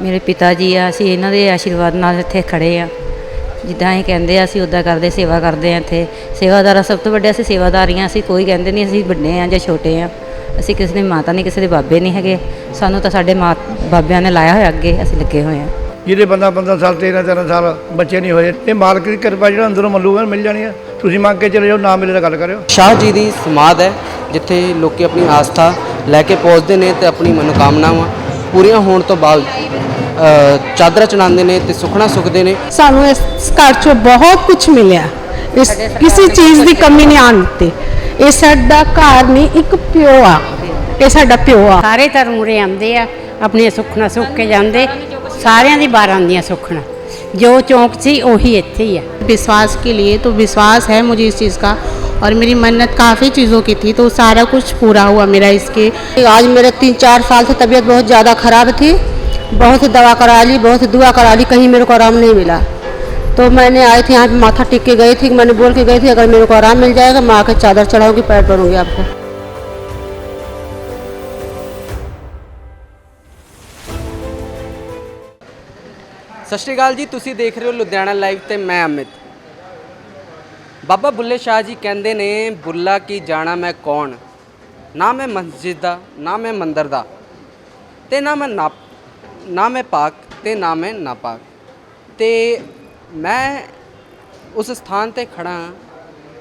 ਮੇਰੇ ਪਿਤਾ ਜੀ ਆ ਅਸੀਂ ਇਹਨਾਂ ਦੇ ਆਸ਼ੀਰਵਾਦ ਨਾਲ ਇੱਥੇ ਖੜੇ ਆ। ਜਿੱਦਾਂ ਇਹ ਕਹਿੰਦੇ ਆ ਅਸੀਂ ਉਦਾਂ ਕਰਦੇ ਸੇਵਾ ਕਰਦੇ ਆ ਇੱਥੇ। ਸੇਵਾਦਾਰ ਸਭ ਤੋਂ ਵੱਡੇ ਅਸੀਂ ਸੇਵਾਦਾਰੀਆਂ ਅਸੀਂ ਕੋਈ ਕਹਿੰਦੇ ਨਹੀਂ ਅਸੀਂ ਵੱਡੇ ਆ ਜਾਂ ਛੋਟੇ ਆ। ਅਸੀਂ ਕਿਸੇ ਦੀ ਮਾਤਾ ਨਹੀਂ ਕਿਸੇ ਦੇ ਬਾਬੇ ਨਹੀਂ ਹੈਗੇ। ਸਾਨੂੰ ਤਾਂ ਸਾਡੇ ਮਾਂ ਬਾਬਿਆਂ ਨੇ ਲਾਇਆ ਹੋਇਆ ਅੱਗੇ ਅਸੀਂ ਲੱਗੇ ਹੋਏ ਆ। ਜਿਹਦੇ ਬੰਦਾ 15 ਸਾਲ 13 13 ਸਾਲ ਬੱਚੇ ਨਹੀਂ ਹੋਏ ਇਹ ਮਾਲਕ ਦੀ ਕਿਰਪਾ ਜਿਹੜਾ ਅੰਦਰੋਂ ਮੱਲੂਗਾ ਮਿਲ ਜਾਣੀ ਆ। ਤੁਸੀਂ ਮੰਗ ਕੇ ਚਲੇ ਜਾਓ ਨਾ ਮਿਲੇ ਤਾਂ ਗੱਲ ਕਰਿਓ। ਸ਼ਾਹ ਜੀ ਦੀ ਸਮਾਧ ਹੈ ਜਿੱਥੇ ਲੋਕੀ ਆਪਣੀ ਆਸਥਾ ਲੈ ਕੇ ਪਹੁੰਚਦੇ ਨੇ ਤੇ ਆਪਣੀ ਮਨੋਕਾਮਨਾਵਾਂ ਪੂਰੀਆਂ ਹੋਣ ਤੋਂ ਬਾਅਦ ਚਾਦਰਾਂ ਚੜਾਉਂਦੇ ਨੇ ਤੇ ਸੁਖਣਾ ਸੁਖਦੇ ਨੇ ਸਾਨੂੰ ਇਸ ਘਰ ਚੋਂ ਬਹੁਤ ਕੁਝ ਮਿਲਿਆ ਇਸ ਕਿਸੇ ਚੀਜ਼ ਦੀ ਕਮੀ ਨਹੀਂ ਆਉਂਦੀ ਇਹ ਸਾਡਾ ਘਰ ਨਹੀਂ ਇੱਕ ਪਿਓ ਆ ਇਹ ਸਾਡਾ ਪਿਓ ਆ ਸਾਰੇ ਧਰਮ ਉਰੇ ਆਉਂਦੇ ਆ ਆਪਣੀਆਂ ਸੁੱਖਣਾ ਸੁੱਖ ਕੇ ਜਾਂਦੇ ਸਾਰਿਆਂ ਦੀ ਬਾਰਾਂ ਆਉਂਦੀਆਂ ਸੁੱਖਣਾ ਜੋ ਚੌਂਕ ਸੀ ਉਹੀ ਇੱਥੇ ਹੀ ਆ विश्वास के लिए तो विश्वास है मुझे इस चीज़ का और मेरी मन्नत काफ़ी चीज़ों की थी तो सारा कुछ पूरा हुआ मेरा इसके आज मेरे तीन चार साल से तबीयत बहुत ज़्यादा ख़राब थी बहुत दवा करा ली बहुत दुआ करा ली कहीं मेरे को आराम नहीं मिला तो मैंने आई थी यहाँ पे माथा टिक के गई थी मैंने बोल के गई थी अगर मेरे को आराम मिल जाएगा मैं आकर चादर चढ़ाऊंगी पैर पड़ूंगी आपको ਸਤਿ ਸ਼੍ਰੀ ਅਕਾਲ ਜੀ ਤੁਸੀਂ ਦੇਖ ਰਹੇ ਹੋ ਲੁਧਿਆਣਾ ਲਾਈਵ ਤੇ ਮੈਂ ਅਮਿਤ ਬਾਬਾ ਬੁੱਲੇ ਸ਼ਾਹ ਜੀ ਕਹਿੰਦੇ ਨੇ ਬੁੱਲਾ ਕੀ ਜਾਣਾ ਮੈਂ ਕੌਣ ਨਾ ਮੈਂ ਮਸਜਿਦ ਦਾ ਨਾ ਮੈਂ ਮੰਦਰ ਦਾ ਤੇ ਨਾ ਮੈਂ ਨਾ ਮੈਂ ਪਾਕ ਤੇ ਨਾ ਮੈਂ ਨਾਪਾਕ। ਤੇ ਮੈਂ ਉਸ ਸਥਾਨ ਤੇ ਖੜਾ ਹਾਂ,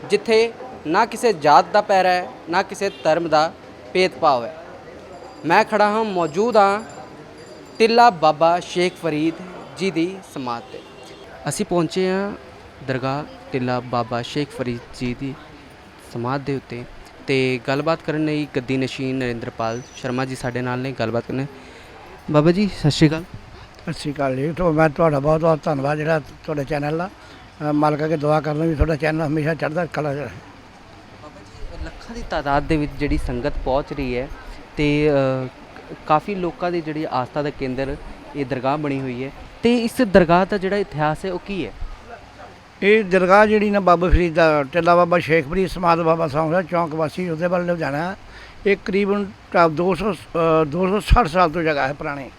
ਜਿੱਥੇ ਨਾ ਕਿਸੇ ਜਾਤ ਦਾ ਪੈਰ ਹੈ, ਨਾ ਕਿਸੇ ਧਰਮ ਦਾ ਭੇਦਭਾਵ ਹੈ। ਮੈਂ ਖੜਾ ਹਾਂ, ਮੌਜੂਦ ਹਾਂ ਟਿੱਲਾ ਬਾਬਾ ਸ਼ੇਖ ਫਰੀਦ ਜੀ ਦੀ ਸਮਾਧ ਤੇ। ਅਸੀਂ ਪਹੁੰਚੇ ਹਾਂ ਦਰਗਾਹ ਟਿੱਲਾ ਬਾਬਾ ਸ਼ੇਖ ਫਰੀਦ ਜੀ ਦੀ ਸਮਾਧ ਦੇ ਉੱਤੇ। ਤੇ ਗੱਲਬਾਤ ਕਰਨ ਲਈ ਗੱਦੀ ਨਸ਼ੀਨ ਨਰਿੰਦਰਪਾਲ ਸ਼ਰਮਾ ਜੀ ਸਾਡੇ ਨਾਲ ਨੇ, ਗੱਲਬਾਤ ਕਰਨ ਬਾਬਾ ਜੀ ਸਤਿ ਸ਼੍ਰੀ ਅਕਾਲ। ਸਤਿ ਸ਼੍ਰੀ ਅਕਾਲ ਜੀ। ਤੋਂ ਮੈਂ ਤੁਹਾਡਾ ਬਹੁਤ ਬਹੁਤ ਧੰਨਵਾਦ ਜਿਹੜਾ ਤੁਹਾਡੇ ਚੈਨਲ ਦਾ। ਅ, ਮਾਲਕ ਅੱਗੇ ਦੁਆ ਕਰਨਾ ਵੀ ਤੁਹਾਡਾ ਚੈਨਲ ਹਮੇਸ਼ਾ ਚੜ੍ਹਦਾ ਕਲਾ ਰਹੇ। ਲੱਖਾਂ ਦੀ ਤਾਦਾਦ ਦੇ ਵਿੱਚ ਜਿਹੜੀ ਸੰਗਤ ਪਹੁੰਚ ਰਹੀ ਹੈ ਤੇ ਅ, ਕਾਫੀ ਲੋਕਾਂ ਦੀ ਜਿਹੜੀ ਆਸਥਾ ਦਾ ਕੇਂਦਰ ਇਹ ਦਰਗਾਹ ਬਣੀ ਹੋਈ ਹੈ। ਤੇ ਇਸ ਦਰਗਾਹ ਦਾ ਜਿਹੜਾ ਇਤਿਹਾਸ ਹੈ ਉਹ ਕੀ ਹੈ? ਇਹ ਦਰਗਾਹ ਜਿਹੜੀ ਨਾ ਬਾਬਾ ਫਰੀਦ ਦਾ ਟਿੱਲਾ ਬਾਬਾ ਸ਼ੇਖ ਫਰੀਦ ਸਮਾਦ ਬਾਬਾ ਸੌਂਦਾ ਚੌਂਕ ਵਾਸੀ ਉਹਦੇ ਵੱਲ ਲੁਧਿਆਣਾ। ਇਹ ਕਰੀਬਨ ਢਾ- 200 ਅ, 260 ਸਾਲ ਤੋਂ ਜਗ੍ਹਾ ਹੈ ਪੁਰਾਣੀ।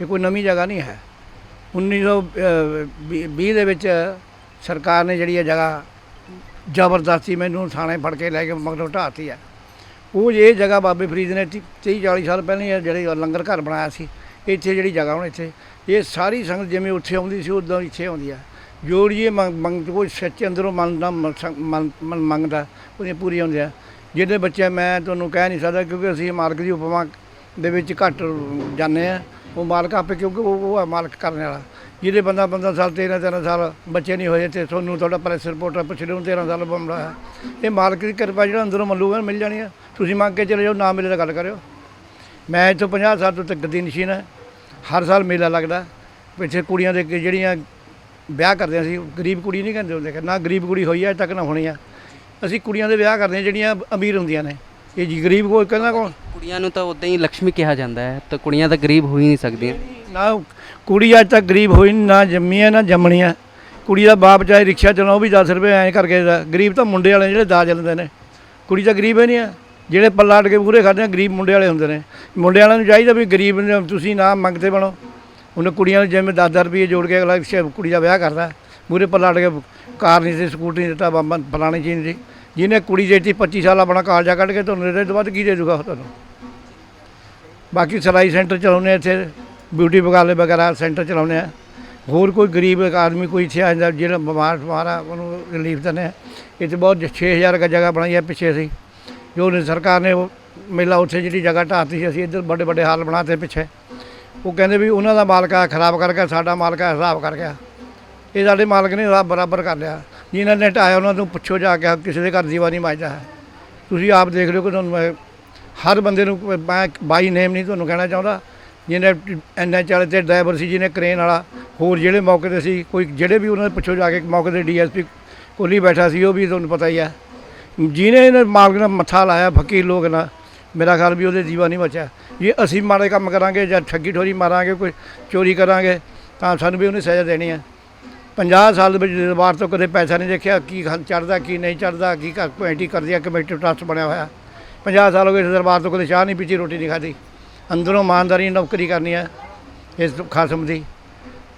ਇਹ ਕੋਈ ਨਵੀਂ ਜਗ੍ਹਾ ਨਹੀਂ ਹੈ। 1920 ਦੇ ਵਿੱਚ ਸਰਕਾਰ ਨੇ ਜਿਹੜੀ ਇਹ ਜਗ੍ਹਾ ਜ਼ਬਰਦਸਤੀ ਮੈਨੂੰ ਥਾਣੇ ਫੜ ਕੇ ਲੈ ਕੇ ਮਗਰੋਂ ਢਾਤੀ ਹੈ। ਉਹ ਇਹ ਜਗ੍ਹਾ ਬਾਬੇ ਫਰੀਦ ਨੇ 30 40 ਸਾਲ ਪਹਿਲਾਂ ਜਿਹੜੇ ਲੰਗਰ ਘਰ ਬਣਾਇਆ ਸੀ ਇੱਥੇ ਜਿਹੜੀ ਜਗ੍ਹਾ ਹੁਣ ਇੱਥੇ ਇਹ ਸਾਰੀ ਸੰਗਤ ਜਿਵੇਂ ਉੱਥੇ ਆਉਂਦੀ ਸੀ ਉਦੋਂ ਇੱਥੇ ਆਉਂਦੀ ਆ ਜੋ ਜੀ ਇਹ ਮੰਗ ਮੰਗ ਕੋਈ ਸੱਚੇ ਅੰਦਰੋਂ ਮਨ ਦਾ ਮਨ- ਸੰ- ਮਨ ਮਨ ਮੰਗਦਾ ਉਹਦੀਆਂ ਪੂਰੀਆਂ ਹੁੰਦੀਆਂ। ਜਿਹਦੇ ਬੱਚੇ ਮੈਂ ਤੁਹਾਨੂੰ ਕਹਿ ਨਹੀਂ ਸਕਦਾ ਕਿਉਂਕਿ ਅਸੀਂ ਮਾਲਕ ਦੀ ਉਪਮਾ ਦੇ ਵਿੱਚ ਘੱਟ ਜਾਂਦੇ ਆ ਉਹ ਮਾਲਕ ਆਪੇ ਕਿਉਂਕਿ ਉਹ ਉਹ ਆ ਮਾਲਕ ਕਰਨ ਵਾਲਾ। ਜਿਹਦੇ ਬੰਦਾ 15 ਸਾਲ 13 13 ਸਾਲ ਬੱਚੇ ਨਹੀਂ ਹੋਏ ਤੇ ਤੁਹਾਨੂੰ ਤੁਹਾਡਾ ਪ੍ਰੈਸ ਰਿਪੋਰਟ ਪੁੱਛ ਲਿਓ 13 ਸਾਲ ਬੰਦਾ ਹੈ ਇਹ ਮਾਲਕ ਦੀ ਕਿਰਪਾ ਜਿਹੜਾ ਅੰਦਰੋਂ ਮੱਲੂਗਾ ਮਿਲ ਜਾਣੀ ਆ। ਤੁਸੀਂ ਮੰਗ ਕੇ ਚਲੇ ਜਾਓ, ਨਾ ਮਿਲੇ ਤਾਂ ਗੱਲ ਕਰਿਓ। ਮੈਂ ਇੱਥੋਂ 50 ਸਾਲ ਤੋਂ ਤੱਕ ਗੱਦੀ ਨਸ਼ੀਨ ਹੈ ਹਰ ਸਾਲ ਮੇਲਾ ਲੱਗਦਾ। ਪਿੱਛੇ ਕੁੜੀਆਂ ਦੇ ਜਿਹੜੀਆਂ ਵਿਆਹ ਕਰਦੇ ਸੀ ਗਰੀਬ ਕੁੜੀ ਨਹੀਂ ਕਹਿੰਦੇ ਹੁੰਦੇ। ਨਾ ਗਰੀਬ ਕੁੜੀ ਹੋਈ ਹੈ ਅੱਜ ਤੱਕ ਨਾ ਹੋਣੀ ਆ। ਅਸੀਂ ਕੁੜੀਆਂ ਦੇ ਵਿਆਹ ਕਰਦੇ ਹਾਂ ਜਿਹੜੀਆਂ ਅਮੀਰ ਹੁੰਦੀਆਂ ਨੇ। ਇਹ ਜੀ ਗਰੀਬ ਕੋਈ ਕਹਿੰਦਾ ਕੌਣ? ਕੁੜੀਆਂ ਨੂੰ ਤਾਂ ਉਦਾਂ ਹੀ ਲక్ష్ਮੀ ਕਿਹਾ ਜਾਂਦਾ ਹੈ ਤਾਂ ਕੁੜੀਆਂ ਤਾਂ ਗਰੀਬ ਹੋ ਹੀ ਨਹੀਂ ਸਕਦੀਆਂ। ਨਾ ਕੁੜੀ ਅੱਜ ਤੱਕ ਗਰੀਬ ਹੋਈ ਨੀ, ਨਾ ਜੰਮੀ ਹੈ ਨਾ ਜੰਮਣੀ ਹੈ ਕੁੜੀ ਦਾ ਬਾਪ ਚਾਹੇ ਰਿਕਸ਼ਾ ਚਲਾਉ ਉਹ ਵੀ 10 ਰੁਪਏ ਐਂ ਕਰਕੇ ਦਾ। ਗਰੀਬ ਤਾਂ ਮੁੰਡੇ ਵਾਲੇ ਜਿਹੜੇ ਦਾਜ ਲੈਂਦੇ ਨੇ। ਕੁੜੀ ਤਾਂ ਗਰੀਬ ਹੀ ਨਹੀਂ ਆ। ਜਿਹੜੇ ਪੱਲਾ ਅੜ ਕੇ ਪੂਰੇ ਖਾਦੇ ਆ ਗਰੀਬ ਮੁੰਡੇ ਵਾਲੇ ਹੁੰਦੇ ਨੇ। ਮੁੰਡੇ ਵਾਲਿਆਂ ਨੂੰ ਚਾਹੀਦਾ ਵੀ ਗਰੀਬ ਨੇ ਤੁਸੀਂ ਨਾ ਮੰਗਤੇ ਬਣੋ। ਉਹਨੇ ਕੁੜੀਆਂ ਨੂੰ ਜਿਵੇਂ 10 ਰੁਪਏ ਜੋੜ ਕੇ ਅਗਲਾ ਰਿਕਸ਼ਾ ਕੁੜੀ ਦਾ ਵਿਆਹ ਕਰਦਾ। ਮੂਰੇ ਪੱਲਾ ਅੜ ਕੇ ਕਾਰ ਨਹੀਂ ਸੀ, ਸਕੂਟਰ ਨਹੀਂ ਦਿੱਤਾ, ਬੰਬਾ ਫਲਾਣੀ ਚੀਜ਼ ਨਹੀਂ ਸੀ ਜਿਹਨੇ ਕੁੜੀ ਦੇ ਦਿੱਤੀ 25 ਸਾਲ ਆਪਣਾ ਕਾਲਜਾ ਕੱਢ ਕੇ ਤੁਹਾਨੂੰ ਇਹਦੇ ਤੋਂ ਬਾਅਦ ਕੀ ਦੇ ਦੂਗਾ ਤੁਹਾਨੂੰ? ਬਾਕੀ ਸਿਲਾਈ ਸੈਂਟਰ ਚਲਾਉਂਦੇ ਆ ਇੱਥੇ ਬਿਊਟੀ ਬਗਾਲੇ ਵਗੈਰਾ ਸੈਂਟਰ ਚਲਾਉਂਦੇ ਆ। ਹੋਰ ਕੋਈ ਗਰੀਬ ਆਦਮੀ ਕੋਈ ਇੱਥੇ ਆ ਜਾਂਦਾ, ਜਿਹੜਾ ਬਿਮਾਰ ਬਿਮਾਰ ਆ, ਉਹਨੂੰ ਰਿਲੀਫ ਦਿੰਦੇ ਆ। ਇੱਥੇ ਬਹੁਤ 6000 ਕ ਜਗ੍ਹਾ ਬਣਾਈ ਹੈ ਪਿੱਛੇ ਅਸੀਂ। ਜੋ ਨੇ ਸਰਕਾਰ ਨੇ ਉਹ ਮੇਲਾ ਉੱਥੇ ਜਿਹੜੀ ਜਗ੍ਹਾ ਢਾਤੀ ਸੀ, ਅਸੀਂ ਇੱਧਰ ਵੱਡੇ ਵੱਡੇ ਹਾਲ ਬਣਾਤੇ ਪਿੱਛੇ। ਉਹ ਕਹਿੰਦੇ ਵੀ ਉਹਨਾਂ ਦਾ ਮਾਲਕ ਆ, ਖਰਾਬ ਕਰ ਗਿਆ, ਸਾਡਾ ਮਾਲਕਾ ਹਿਸਾਬ ਕਰ ਗਿਆ। ਇਹ ਸਾਡੇ ਮਾਲਕ ਨੇ ਹਿਸਾਬ ਬਰਾਬਰ ਕਰ ਲਿਆ। ਜਿਨ੍ਹਾਂ ਨੇ ਢਾਇਆ ਉਹਨਾਂ ਨੂੰ ਪੁੱਛੋ ਜਾ ਕੇ ਕਿਸੇ ਦੇ ਘਰ ਦੀਵਾ ਨਹੀਂ ਵੱਜਦਾ ਹੈ। ਤੁਸੀਂ ਆਪ ਦੇਖ ਲਿਓ ਕਿ ਤੁਹਾਨੂੰ ਮੈਂ ਹਰ ਬੰਦੇ ਨੂੰ ਮੈਂ ਬਾਈ ਨੇਮ ਨਹੀਂ ਤੁਹਾਨੂੰ ਕਹਿਣਾ ਚਾਹੁੰਦਾ। ਜਿਹਨੇ ਐਨਐਚ ਵਾਲੇ ਤੇ ਡਰਾਈਵਰ ਸੀ, ਜਿਹਨੇ ਕ੍ਰੇਨ ਵਾਲਾ, ਹੋਰ ਜਿਹੜੇ ਮੌਕੇ ਤੇ ਸੀ, ਕੋਈ ਜਿਹੜੇ ਵੀ ਉਹਨਾਂ ਦੇ ਪੁੱਛੋ ਜਾ ਕੇ ਮੌਕੇ ਤੇ ਡੀਐਸਪੀ ਕੋਲੀ ਬੈਠਾ ਸੀ, ਉਹ ਵੀ ਤੁਹਾਨੂੰ ਪਤਾ ਹੀ ਹੈ। ਜਿਹਨੇ ਇਹਨਾਂ ਮਾਲਕ ਨਾਲ ਮੱਥਾ ਲਾਇਆ, ਫਕੀਰ ਲੋਕ ਨਾਲ, ਮੇਰਾ ਖਿਆਲ ਵੀ ਉਹਦੇ ਜੀਵਾ ਨਹੀਂ ਬਚਿਆ। ਜੇ ਅਸੀਂ ਮਾੜੇ ਕੰਮ ਕਰਾਂਗੇ ਜਾਂ ਠੱਗੀ ਠੋਰੀ ਮਾਰਾਂਗੇ, ਕੋਈ ਚੋਰੀ ਕਰਾਂਗੇ, ਤਾਂ ਸਾਨੂੰ ਵੀ ਉਹਨੇ ਸਜ਼ਾ ਦੇਣੀ ਹੈ। 50 ਸਾਲ ਦੇ ਵਿੱਚ ਦਰਬਾਰ ਤੋਂ ਕਦੇ ਪੈਸਾ ਨਹੀਂ ਦੇਖਿਆ ਕੀ ਚੜਦਾ ਕੀ ਨਹੀਂ ਚੜਦਾ ਕੀ ਕਰ ਕਮੇਟੀ ਕਰਦੀ ਆ ਕਮੇਟੀ ਟਰਸਟ ਬਣਿਆ ਹੋਇਆ। 50 ਸਾਲ ਹੋ ਗਏ ਇਸ ਦਰਬਾਰ ਤੋਂ ਕਦੇ ਚਾਹ ਨਹੀਂ ਪੀਤੀ ਰੋਟੀ ਨਹੀਂ ਖਾਧੀ। ਅੰਦਰੋਂ ਇਮਾਨਦਾਰੀ ਨੌਕਰੀ ਕਰਨੀ ਹੈ ਇਸ ਖਾਸਮ ਦੀ।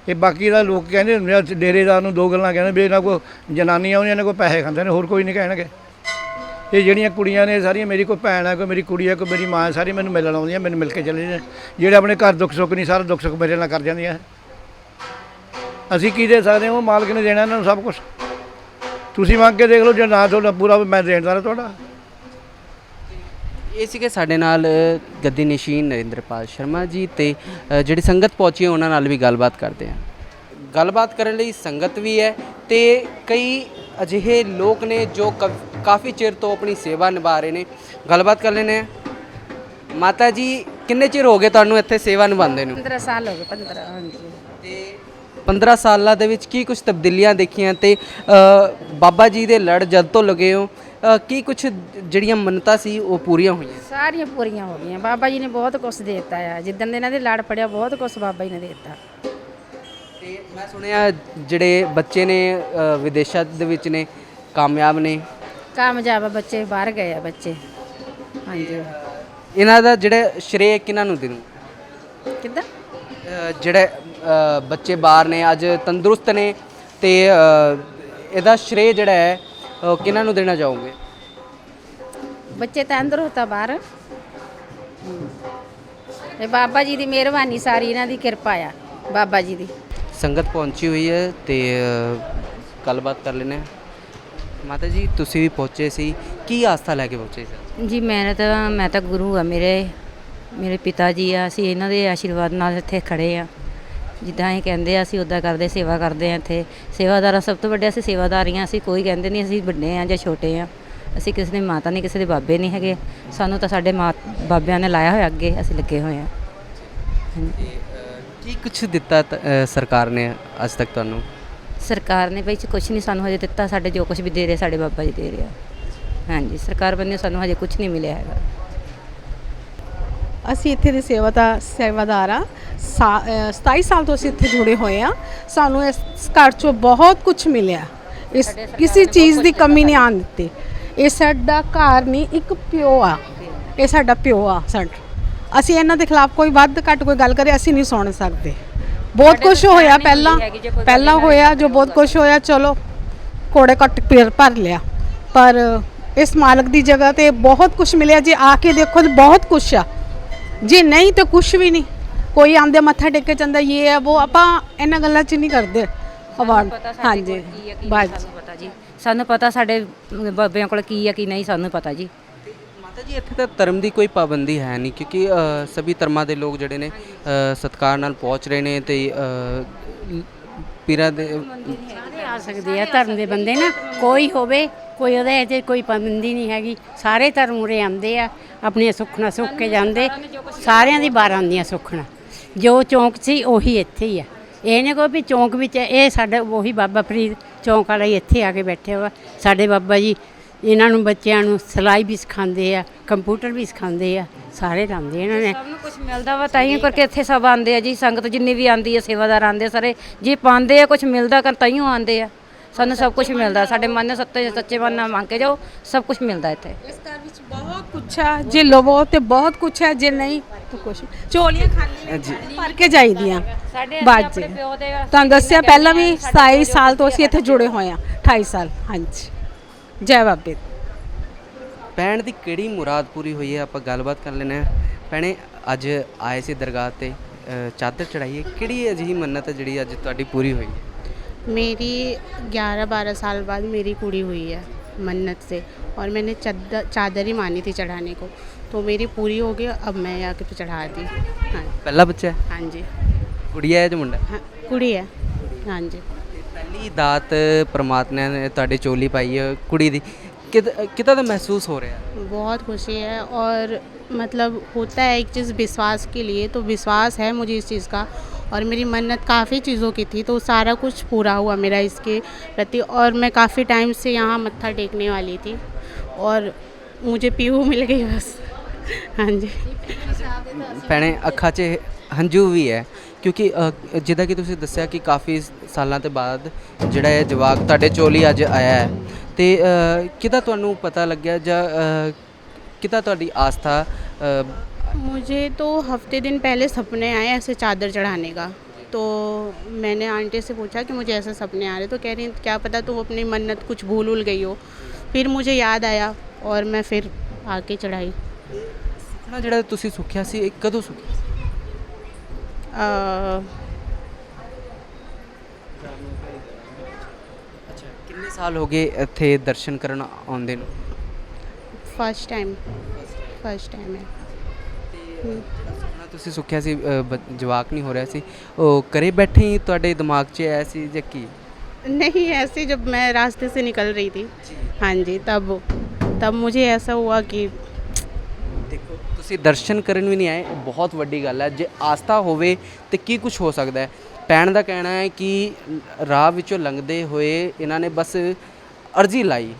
ਇਹ ਬਾਕੀ ਦਾ ਲੋਕ ਕਹਿੰਦੇ ਹੁੰਦੇ ਆ ਡੇਰੇਦਾਰ ਨੂੰ ਦੋ ਗੱਲਾਂ ਕਹਿੰਦੇ ਵੀ ਇਹਨਾਂ ਕੋ ਜਨਾਨੀਆਂ ਆਉਂਦੀਆਂ ਇਹਨਾਂ ਕੋ ਪੈਸੇ ਖਾਂਦੇ ਨੇ ਹੋਰ ਕੋਈ ਨਹੀਂ ਕਹਿਣਗੇ। ਇਹ ਜਿਹੜੀਆਂ ਕੁੜੀਆਂ ਨੇ ਸਾਰੀਆਂ ਮੇਰੀ ਕੋਈ ਭੈਣ ਹੈ ਕੋਈ ਮੇਰੀ ਕੁੜੀ ਹੈ ਕੋਈ ਮੇਰੀ ਮਾਂ ਹੈ, ਸਾਰੀ ਮੈਨੂੰ ਮਿਲਣ ਆਉਂਦੀਆਂ ਮੈਨੂੰ ਮਿਲ ਕੇ ਚਲੇ ਜਾਂਦੀਆਂ ਜਿਹੜੇ ਆਪਣੇ ਘਰ ਦੁੱਖ ਸੁੱਖ ਨਹੀਂ ਸਾਰਾ ਦੁੱਖ ਸੁੱਖ ਮੇਰੇ ਨਾਲ ਕਰ ਜਾਂਦੀਆਂ। ਅਸੀਂ ਕੀ ਦੇ ਸਕਦੇ ਹਾਂ? ਉਹ ਮਾਲਕ ਨੇ ਦੇਣਾ ਇਹਨਾਂ ਨੂੰ ਸਭ ਕੁਝ ਤੁਸੀਂ ਮੰਗ ਕੇ ਦੇਖ ਲਓ ਜੇ ਨਾ ਤੁਹਾਡਾ ਪੂਰਾ ਮੈਂ ਦੇਣਦਾਰ ਹਾਂ ਤੁਹਾਡਾ। ਇਹ ਸੀਗੇ ਸਾਡੇ ਨਾਲ ਗੱਦੀ ਨਸ਼ੀਨ ਨਰਿੰਦਰਪਾਲ ਸ਼ਰਮਾ ਜੀ ਤੇ ਜਿਹੜੀ ਸੰਗਤ ਪਹੁੰਚੀ ਹੈ ਉਹਨਾਂ ਨਾਲ ਵੀ ਗੱਲਬਾਤ ਕਰਦੇ ਹਾਂ। ਗੱਲਬਾਤ ਕਰਨ ਲਈ ਸੰਗਤ ਵੀ ਹੈ ਤੇ ਕਈ ਅਜਿਹੇ ਲੋਕ ਨੇ ਜੋ ਕਾਫੀ ਚਿਰ ਤੋਂ ਆਪਣੀ ਸੇਵਾ ਨਿਭਾ ਰਹੇ ਨੇ। ਗੱਲਬਾਤ ਕਰ ਲੈਨੇ ਆ ਮਾਤਾ ਜੀ ਕਿੰਨੇ ਚਿਰ ਹੋ ਗਏ ਤੁਹਾਨੂੰ ਇੱਥੇ ਸੇਵਾ ਨਿਭਾਉਂਦੇ ਨੂੰ? 15 ਸਾਲ ਹੋ ਗਏ 15 ਹਾਂਜੀ। ਤੇ 15 ਸਾਲਾਂ ਦੇ ਵਿੱਚ ਕੀ ਕੁਝ ਤਬਦੀਲੀਆਂ ਦੇਖੀਆਂ ਤੇ ਬਾਬਾ ਜੀ ਦੇ ਲੜ ਜਦ ਤੋਂ ਲੱਗੇ ਹੋ ਕੀ ਕੁਝ ਜਿਹੜੀਆਂ ਮੰਨਤਾਂ ਸੀ ਉਹ ਪੂਰੀਆਂ ਹੋਈਆਂ? ਸਾਰੀਆਂ ਪੂਰੀਆਂ ਹੋ ਗਈਆਂ। ਬਾਬਾ ਜੀ ਨੇ ਬਹੁਤ ਕੁਝ ਦੇ ਦਿੱਤਾ ਆ। ਜਿੱਦਣ ਦੇ ਇਹਨਾਂ ਦੇ ਲੜ ਪੜਿਆ ਬਹੁਤ ਕੁਝ ਬਾਬਾ ਜੀ ਨੇ ਦੇ ਦਿੱਤਾ। ਤੇ ਮੈਂ ਸੁਣਿਆ ਜਿਹੜੇ ਬੱਚੇ ਨੇ ਵਿਦੇਸ਼ਾਂ ਦੇ ਵਿੱਚ ਨੇ ਕਾਮਯਾਬ ਨੇ। ਕਾਮਯਾਬ ਬੱਚੇ ਬਾਹਰ ਗਏ ਆ ਬੱਚੇ। ਹਾਂਜੀ। ਇਹਨਾਂ ਦਾ ਜਿਹੜਾ ਸ਼੍ਰੇ ਕਿਹਨਾਂ ਨੂੰ ਦੇਣੂ? ਕਿੱਦਾਂ? ਜਿਹੜੇ ਬੱਚੇ ਬਾਹਰ ਨੇ ਅੱਜ ਤੰਦਰੁਸਤ ਨੇ ਤੇ ਇਹਦਾ ਸ਼੍ਰੇ ਜਿਹੜਾ ਹੈ ਕਿਹਨਾਂ ਨੂੰ ਦੇਣਾ ਚਾਹੋਗੇ? ਬੱਚੇ ਤਾਂ ਅੰਦਰ ਹੋਤਾ ਬਾਹਰ। ਇਹ ਬਾਬਾ ਜੀ ਦੀ ਮਿਹਰਬਾਨੀ ਸਾਰੀ ਇਹਨਾਂ ਦੀ ਕਿਰਪਾ ਆ ਬਾਬਾ ਜੀ ਦੀ। ਸੰਗਤ ਪਹੁੰਚੀ ਹੋਈ ਹੈ ਤੇ ਗੱਲਬਾਤ ਕਰ ਲੈਨੇ। ਮਾਤਾ ਜੀ ਤੁਸੀਂ ਵੀ ਪਹੁੰਚੇ ਸੀ। ਕੀ ਆਸਥਾ ਲੈ ਕੇ ਪਹੁੰਚੇ ਸੀ? ਜੀ ਮੈਂ ਤਾਂ ਮੈਂ ਤਾਂ ਗੁਰੂ ਆ ਮੇਰੇ। ਮੇਰੇ ਪਿਤਾ ਜੀ ਆ ਅਸੀਂ ਇਹਨਾਂ ਦੇ ਆਸ਼ੀਰਵਾਦ ਨਾਲ ਇੱਥੇ ਖੜੇ ਆ। ਜਿੱਦਾਂ ਇਹ ਕਹਿੰਦੇ ਆ ਅਸੀਂ ਉਦਾਂ ਕਰਦੇ ਸੇਵਾ ਕਰਦੇ ਆ ਇੱਥੇ। ਸੇਵਾਦਾਰ ਸਭ ਤੋਂ ਵੱਡੇ ਅਸੀਂ ਸੇਵਾਦਾਰੀਆਂ ਅਸੀਂ ਕੋਈ ਕਹਿੰਦੇ ਨਹੀਂ ਅਸੀਂ ਵੱਡੇ ਆ ਜਾਂ ਛੋਟੇ ਆ। ਅਸੀਂ ਕਿਸੇ ਦੇ ਮਾਤਾ ਨਹੀਂ ਕਿਸੇ ਦੇ ਬਾਬੇ ਨਹੀਂ ਹੈਗੇ। ਸਾਨੂੰ ਤਾਂ ਸਾਡੇ ਮਾਂ ਬਾਬਿਆਂ ਨੇ ਲਾਇਆ ਹੋਇਆ ਅੱਗੇ ਅਸੀਂ ਲੱਗੇ ਹੋਏ ਆ। ਕੀ ਕੁਝ ਦਿੱਤਾ ਸਰਕਾਰ ਨੇ ਅੱਜ ਤੱਕ ਤੁਹਾਨੂੰ? ਸਰਕਾਰ ਨੇ ਬਈ ਕੁਝ ਨਹੀਂ ਸਾਨੂੰ ਹਜੇ ਦਿੱਤਾ ਸਾਡੇ ਜੋ ਕੁਝ ਵੀ ਦੇ ਰਹੇ ਸਾਡੇ ਬਾਬਾ ਜੀ ਦੇ ਰਹੇ। ਹਾਂਜੀ ਸਰਕਾਰ ਬੰਨੇ ਸਾਨੂੰ ਹਜੇ ਕੁਝ ਨਹੀਂ ਮਿਲਿਆ ਹੈਗਾ। ਅਸੀਂ ਇੱਥੇ ਦੇ ਸੇਵਾਦਾ ਸੇਵਾਦਾਰ ਆ 27 ਸਾਲ ਤੋਂ ਅਸੀਂ ਇੱਥੇ ਜੁੜੇ ਹੋਏ ਆ ਸਾਨੂੰ ਇਸ ਘਰ ਚੋਂ ਬਹੁਤ ਕੁਝ ਮਿਲਿਆ। ਇਸ ਕਿਸੇ ਚੀਜ਼ ਦੀ ਕਮੀ ਨਹੀਂ ਆਉਣ ਦਿੱਤੀ। ਇਹ ਸਾਡਾ ਘਰ ਨਹੀਂ ਇੱਕ ਪਿਓ ਆ। ਇਹ ਸਾਡਾ ਪਿਓ ਆ ਸਾਡਾ। ਅਸੀਂ ਇਹਨਾਂ ਦੇ ਖਿਲਾਫ ਕੋਈ ਵੱਧ ਘੱਟ ਕੋਈ ਗੱਲ ਕਰੇ ਅਸੀਂ ਨਹੀਂ ਸੁਣ ਸਕਦੇ। ਬਹੁਤ ਕੁਝ ਹੋਇਆ ਪਹਿਲਾਂ। ਪਹਿਲਾਂ ਹੋਇਆ ਜੋ ਬਹੁਤ ਕੁਝ ਹੋਇਆ ਚਲੋ ਕੋੜੇ ਕੱਟ ਪੇਰ ਭਰ ਲਿਆ। ਪਰ ਇਸ ਮਾਲਕ ਦੀ ਜਗ੍ਹਾ ਤੇ ਬਹੁਤ ਕੁਝ ਮਿਲਿਆ। ਜੇ ਆ ਕੇ ਦੇਖੋ ਬਹੁਤ ਕੁਝ ਆ। ਜੇ ਨਹੀਂ ਤਾਂ ਕੁਝ ਵੀ ਨਹੀਂ। ਕੋਈ ਆਂਦੇ ਮੱਥਾ ਟੇਕ ਕੇ ਚੰਦਾ ਇਹ ਹੈ ਉਹ ਆਪਾਂ ਇਹਨਾਂ ਗੱਲਾਂ 'ਚ ਨਹੀਂ ਕਰਦੇ। ਅਵਾਰਡ ਹਾਂਜੀ। ਬਸ ਸਾਨੂੰ ਪਤਾ ਜੀ। ਸਾਨੂੰ ਪਤਾ ਸਾਡੇ ਬਾਬਿਆਂ ਕੋਲ ਕੀ ਆ ਕੀ ਨਹੀਂ ਸਾਨੂੰ ਪਤਾ ਜੀ। ਮਾਤਾ ਜੀ ਇੱਥੇ ਤਾਂ ਧਰਮ ਦੀ ਕੋਈ ਪਾਬੰਦੀ ਹੈ ਨਹੀਂ ਕਿਉਂਕਿ ਸਭੀ ਧਰਮਾਂ ਦੇ ਲੋਕ ਜਿਹੜੇ ਨੇ ਸਤਿਕਾਰ ਨਾਲ ਪਹੁੰਚ ਰਹੇ ਨੇ ਤੇ ਪੀਰਾਂ ਦੇ ਆ ਸਕਦੇ ਆ ਧਰਮ ਦੇ ਬੰਦੇ ਨਾ। ਕੋਈ ਹੋਵੇ ਕੋਈ ਉਹਦੇ 'ਚ ਕੋਈ ਪਾਬੰਦੀ ਨਹੀਂ ਹੈਗੀ। ਸਾਰੇ ਧਰਮ ਉਰੇ ਆਉਂਦੇ ਆ, ਆਪਣੀਆਂ ਸੁੱਖਣਾ ਸੁੱਖ ਕੇ ਜਾਂਦੇ। ਸਾਰਿਆਂ ਦੀ ਬਾਰਾਂ ਆਉਂਦੀਆਂ ਸੁੱਖਣਾ। ਜੋ ਚੌਂਕ ਸੀ ਉਹੀ ਇੱਥੇ ਹੀ ਆ। ਇਹ ਨਹੀਂ ਕੋਈ ਵੀ ਚੌਂਕ ਵਿੱਚ ਇਹ ਸਾਡਾ ਉਹੀ ਬਾਬਾ ਫਰੀਦ ਚੌਂਕ ਵਾਲਾ ਹੀ ਇੱਥੇ ਆ ਕੇ ਬੈਠਿਆ ਵਾ। ਸਾਡੇ ਬਾਬਾ ਜੀ, ਇਹਨਾਂ ਨੂੰ ਬੱਚਿਆਂ ਨੂੰ ਸਿਲਾਈ ਵੀ ਸਿਖਾਉਂਦੇ ਆ, ਕੰਪਿਊਟਰ ਵੀ ਸਿਖਾਉਂਦੇ ਆ, ਸਾਰੇ ਲਾਉਂਦੇ ਇਹਨਾਂ ਨੇ। ਸਭ ਨੂੰ ਕੁਝ ਮਿਲਦਾ ਵਾ ਤਾਈਓ ਕਰਕੇ ਇੱਥੇ ਸਭ ਆਉਂਦੇ ਆ ਜੀ। ਸੰਗਤ ਜਿੰਨੀ ਵੀ ਆਉਂਦੀ ਆ, ਸੇਵਾਦਾਰ ਆਉਂਦੇ ਆ ਸਾਰੇ। ਜੇ ਪਾਉਂਦੇ ਆ ਕੁਝ ਮਿਲਦਾ ਕਰ ਤਾਈਓ ਆਉਂਦੇ ਆ। ਸਾਨੂੰ ਸਭ ਕੁਝ ਮਿਲਦਾ। ਸਾਡੇ ਮਨ ਨੂੰ ਸੱਚੇ ਸੱਚੇ ਮਨ ਨਾਲ ਮੰਗ ਕੇ ਜਾਓ ਸਭ ਕੁਝ ਮਿਲਦਾ ਇੱਥੇ। ਇਸ ਘਰ ਵਿੱਚ ਬਹੁਤ ਕੁਛ ਆ। ਜੇ ਲਵੋ ਤੇ ਬਹੁਤ ਕੁਛ ਹੈ ਜੇ ਨਹੀਂ ਤਾਂ ਕੁਛ ਝੋਲੀਆਂ ਖਾਲੀ ਭਰ ਕੇ ਜਾਈਦੀਆਂ। ਬਾਜੀ ਤੁਹਾਨੂੰ ਦੱਸਿਆ ਪਹਿਲਾਂ ਵੀ 27 ਸਾਲ ਤੋਂ ਅਸੀਂ ਇੱਥੇ ਜੁੜੇ ਹੋਏ ਆ 28 ਸਾਲ ਹਾਂਜੀ। ਜੈ ਬਾਬੇ। ਪੈਣ ਦੀ ਕਿਹੜੀ ਮੁਰਾਦ ਪੂਰੀ ਹੋਈ ਹੈ? ਆਪਾਂ ਗੱਲਬਾਤ ਕਰ ਆ ਭੈਣੇ ਅੱਜ ਆਏ ਸੀ ਦਰਗਾਹ ਤੇ ਚਾਦਰ ਚੜਾਈਏ ਕਿਹੜੀ ਅਜਿਹੀ ਮੰਨਤ ਹੈ ਜਿਹੜੀ ਅੱਜ ਤੁਹਾਡੀ ਪੂਰੀ ਹੋਈ? ਹੈ मेरी 11-12 साल बाद मेरी कुड़ी हुई है मन्नत से और मैंने चादर चादर ही मानी थी चढ़ाने को तो मेरी पूरी हो गई अब मैं आके पे चढ़ा दी हाँ ਪਹਿਲਾ ਬੱਚਾ ਹੈ हाँ जी ਕੁੜੀ ਹੈ ਜਾਂ ਮੁੰਡਾ ਹੈ? हाँ कुड़ी है हाँ जी ਪਹਿਲੀ ਦਾਤ ਪ੍ਰਮਾਤਮਾ ਨੇ ਤੁਹਾਡੇ ਚੋਲੀ ਪਾਈ ਹੈ ਕੁੜੀ ਦੀ ਕਿਦ- ਕਿੱਦਾਂ ਦਾ ਮਹਿਸੂਸ ਹੋ ਰਿਹਾ ਹੈ बहुत खुशी है और मतलब होता है एक चीज़ विश्वास के लिए तो विश्वास है मुझे इस चीज़ का और मेरी मन्नत काफ़ी चीज़ों की थी तो सारा कुछ पूरा हुआ मेरा इसके प्रति और मैं काफ़ी टाइम से यहाँ मत्था टेकने वाली थी और मुझे पीहू मिल गई बस हाँ जी ਭੈਣੇ ਅੱਖਾਂ 'ਚ ਹੰਝੂ ਵੀ ਹੈ ਕਿਉਂਕਿ ਅ, ਜਿੱਦਾਂ ਕਿ ਤੁਸੀਂ ਦੱਸਿਆ ਕਿ ਕਾਫੀ ਸਾਲਾਂ ਤੋਂ ਬਾਅਦ ਜਿਹੜਾ ਇਹ ਜਵਾਕ ਤੁਹਾਡੇ ਚੋਲੀ ਅੱਜ ਆਇਆ ਹੈ ਤੇ ਅ, ਕਿੱਦਾਂ ਤੁਹਾਨੂੰ ਪਤਾ ਲੱਗਿਆ ਜਾਂ ਅ, ਕਿੱਦਾਂ ਤੁਹਾਡੀ ਆਸਥਾ ਅ, मुझे तो हफ्ते दिन पहले सपने आए ऐसे चादर चढ़ाने का तो मैंने आंटी से पूछा कि मुझे ऐसे सपने आ रहे तो कह रही क्या पता तुम अपनी मन्नत कुछ भूल उल गई हो फिर मुझे याद आया और मैं फिर आके चढ़ाई ਸੁਪਨਾ ਜਿਹੜਾ ਤੁਸੀਂ ਸੁੱਖਿਆ ਸੀ ਇਹ ਕਦੋਂ ਸੁੱਖਿਆ ਸੀ? अ, ਅੱਛਾ ਕਿੰਨੇ ਸਾਲ ਹੋ ਗਏ ਇੱਥੇ ਦਰਸ਼ਨ ਕਰਨ ਆਉਂਦੇ ਨੂੰ फर्स्ट टाइम फर्स्ट टाइम है ਸੁਪਨਾ ਤੁਸੀਂ ਸੁੱਖਿਆ ਸੀ ਅ, ਬ- ਜਵਾਕ ਨਹੀਂ ਹੋ ਰਿਹਾ ਸੀ ਉਹ ਕਰੇ ਬੈਠੇ ਹੀ ਤੁਹਾਡੇ ਦਿਮਾਗ 'ਚ ਆਇਆ ਸੀ ਜਾਂ ਕੀ नहीं ऐसे जब मैं रास्ते से निकल रही थी हाँ जी तब तब मुझे ऐसा हुआ कि ਦੇਖੋ ਤੁਸੀਂ ਦਰਸ਼ਨ ਕਰਨ ਵੀ ਨਹੀਂ ਆਏ ਇਹ ਬਹੁਤ ਵੱਡੀ ਗੱਲ ਹੈ ਜੇ ਆਸਥਾ ਹੋਵੇ ਤੇ ਕੀ ਕੁਝ ਹੋ ਸਕਦਾ ਹੈ ਪੈਣ ਦਾ ਕਹਿਣਾ ਹੈ ਕਿ ਰਾਹ ਵਿੱਚੋਂ ਲੰਘਦੇ ਹੋਏ ਇਹਨਾਂ ਨੇ ਬਸ ਅਰਜ਼ੀ ਲਾਈ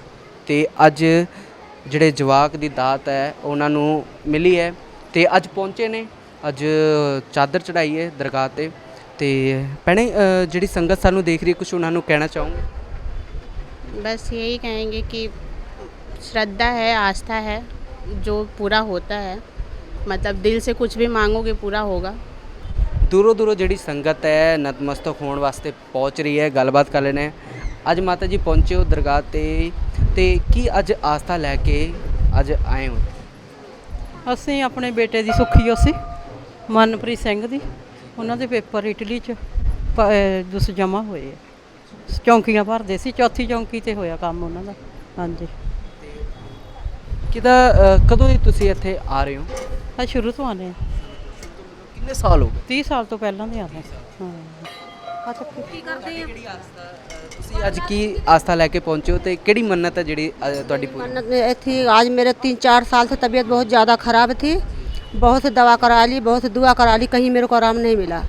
ਤੇ ਅੱਜ ਜਿਹੜੇ ਜਵਾਕ ਦੀ ਦਾਤ ਹੈ ਉਹਨਾਂ ਨੂੰ ਮਿਲੀ ਹੈ ਤੇ ਅੱਜ ਪਹੁੰਚੇ ਨੇ ਅੱਜ ਚਾਦਰ ਚੜਾਈ ਹੈ ਦਰਗਾਹ ਤੇ ਤੇ ਭੈਣੇ ਅ, ਜਿਹੜੀ ਸੰਗਤ ਸਾਨੂੰ ਦੇਖ ਰਹੀ ਹੈ ਕੁਝ ਉਹਨਾਂ ਨੂੰ ਕਹਿਣਾ ਚਾਹੋਗੇ बस यही कहेंगे कि श्रद्धा है आस्था है जो पूरा होता है मतलब दिल से कुछ भी मांगोगे पूरा होगा ਦੂਰੋਂ ਦੂਰੋਂ ਜਿਹੜੀ ਸੰਗਤ ਹੈ ਨਤਮਸਤਕ ਹੋਣ ਵਾਸਤੇ ਪਹੁੰਚ ਰਹੀ ਹੈ ਗੱਲਬਾਤ ਕਰ ਲੈਣੇ ਅੱਜ ਮਾਤਾ ਜੀ ਪਹੁੰਚੇ ਹੋ ਦਰਗਾਹ ਤੇ ਤੇ ਕੀ ਅੱਜ ਆਸਥਾ ਲੈ ਕੇ ਅੱਜ ਆਏ ਹੋ ਅਸੀਂ ਆਪਣੇ ਬੇਟੇ ਦੀ ਸੁੱਖੀ ਅਸੀਂ ਮਨਪ੍ਰੀਤ ਸਿੰਘ ਦੀ। ਉਹਨਾਂ ਦੇ ਪੇਪਰ ਇਟਲੀ ਚ ਦੁਸ ਜਮਾ ਹੋਏ ਆ। ਚੌਂਕੀਆਂ ਭਰਦੇ ਸੀ ਚੌਥੀ ਚੌਂਕੀ ਤੇ ਹੋਇਆ ਕੰਮ ਉਹਨਾਂ ਦਾ। ਹਾਂਜੀ। ਕਿਦਾ ਕਦੋਂ ਦੀ ਤੁਸੀਂ ਇੱਥੇ ਆ ਰਹੇ ਹੋ? ਆ ਸ਼ੁਰੂ ਤੋਂ ਆਨੇ ਆ ਕਿੰਨੇ ਸਾਲ ਹੋ ਗਏ? 30 ਸਾਲ ਤੋਂ ਪਹਿਲਾਂ ਦੇ ਆਨੇ ਹਾਂ। ਆ ਚੱਕੀ ਕਿਹੜੀ ਆਸਥਾ ਅ, ਤੁਸੀਂ ਅੱਜ ਕੀ ਆਸਥਾ ਲੈ ਕੇ ਪਹੁੰਚੇ ਹੋ ਤੇ ਕਿਹੜੀ ਮੰਨਤ ਹੈ ਜਿਹੜੀ ਅ, ਤੁਹਾਡੀ ਪੂਰੀ मन्नत में थी आज मेरे तीन चार साल से तबीयत बहुत ज़्यादा ख़राब थी बहुत से दवा करा ली बहुत से दुआ करा ली कहीं मेरे को आराम नहीं मिला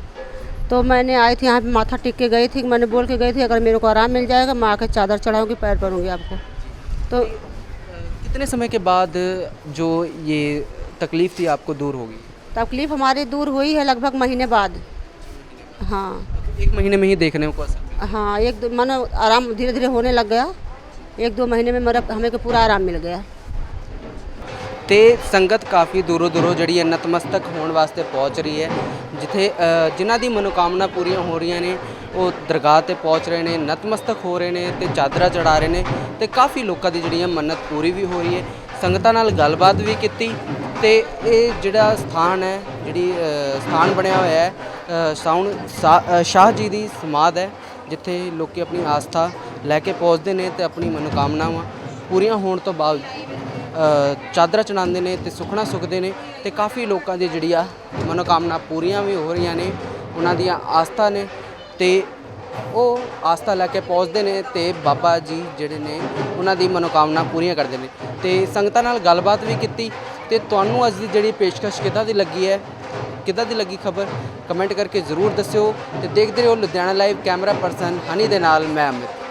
तो मैंने आई थी यहाँ पे माथा टिक के गई थी मैंने बोल के गई थी अगर मेरे को आराम मिल जाएगा मैं आके चादर चढ़ाऊँगी पैर पड़ूँगी आपको तो कितने समय के बाद जो ये तकलीफ थी आपको दूर होगी तकलीफ़ हमारी दूर हुई है लगभग महीने बाद हाँ एक महीने में ही देखने को असर हाँ एक दो मानो आराम धीरे धीरे होने लग गया एक दो महीने में मेरा हमें को पूरा आराम मिल गया ਤੇ ਸੰਗਤ ਕਾਫੀ ਦੂਰੋਂ ਦੂਰੋਂ ਜਿਹੜੀ ਹੈ ਨਤਮਸਤਕ ਹੋਣ ਵਾਸਤੇ ਪਹੁੰਚ ਰਹੀ ਹੈ ਜਿੱਥੇ ਅ, ਜਿਨ੍ਹਾਂ ਦੀ ਮਨੋਕਾਮਨਾ ਪੂਰੀਆਂ ਹੋ ਰਹੀਆਂ ਨੇ ਉਹ ਦਰਗਾਹ ਤੇ ਪਹੁੰਚ ਰਹੇ ਨੇ ਨਤਮਸਤਕ ਹੋ ਰਹੇ ਨੇ ਤੇ ਚਾਦਰਾ ਚੜਾ ਰਹੇ ਨੇ ਤੇ ਕਾਫੀ ਲੋਕਾਂ ਦੀ ਜਿਹੜੀ ਹੈ ਮੰਨਤ ਪੂਰੀ ਵੀ ਹੋ ਰਹੀ ਹੈ ਸੰਗਤਾਂ ਨਾਲ ਗੱਲਬਾਤ ਵੀ ਕੀਤੀ ਤੇ ਇਹ ਜਿਹੜਾ ਸਥਾਨ ਹੈ ਜਿਹੜੀ ਸਥਾਨ ਬਣਿਆ ਹੋਇਆ ਹੈ ਅ, ਸਾਉਣ ਸ਼ਾਹ ਜੀ ਦੀ ਸਮਾਧ ਹੈ ਜਿੱਥੇ ਲੋਕੀ ਆਪਣੀ ਆਸਥਾ ਲੈ ਕੇ ਪਹੁੰਚਦੇ ਨੇ ਤੇ ਆਪਣੀ ਮਨੋਕਾਮਨਾਵਾਂ ਪੂਰੀਆਂ ਹੋਣ ਤੋਂ ਬਾਅਦ ਅ, ਚਾਦਰਾਂ ਚੜਾਉਂਦੇ ਨੇ ਤੇ ਸੁਖਣਾ ਸੁਖਦੇ ਨੇ ਤੇ ਕਾਫੀ ਲੋਕਾਂ ਦੀ ਜਿਹੜੀ ਆ ਮਨੋਕਾਮਨਾ ਪੂਰੀਆਂ ਵੀ ਹੋ ਰਹੀਆਂ ਨੇ ਉਹਨਾਂ ਦੀਆਂ ਆਸਥਾ ਨੇ ਤੇ ਉਹ ਆਸਥਾ ਲੈ ਕੇ ਪਹੁੰਚਦੇ ਨੇ ਤੇ ਬਾਬਾ ਜੀ ਜਿਹੜੇ ਨੇ ਉਹਨਾਂ ਦੀ ਮਨੋਕਾਮਨਾ ਪੂਰੀਆਂ ਕਰਦੇ ਨੇ ਤੇ ਸੰਗਤਾਂ ਨਾਲ ਗੱਲਬਾਤ ਵੀ ਕੀਤੀ ਤੇ ਤੁਹਾਨੂੰ ਅੱਜ ਦੀ ਜਿਹੜੀ ਪੇਸ਼ਕਸ਼ ਕਿੱਦਾਂ ਦੀ ਲੱਗੀ ਹੈ, ਕਿੱਦਾਂ ਦੀ ਲੱਗੀ ਖਬਰ ਕਮੈਂਟ ਕਰਕੇ ਜ਼ਰੂਰ ਦੱਸਿਓ ਤੇ ਦੇਖਦੇ ਰਹੋ Ludhiana live camera person Honey ਦੇ ਨਾਲ, ਮੈਂ ਅਮਿਤ।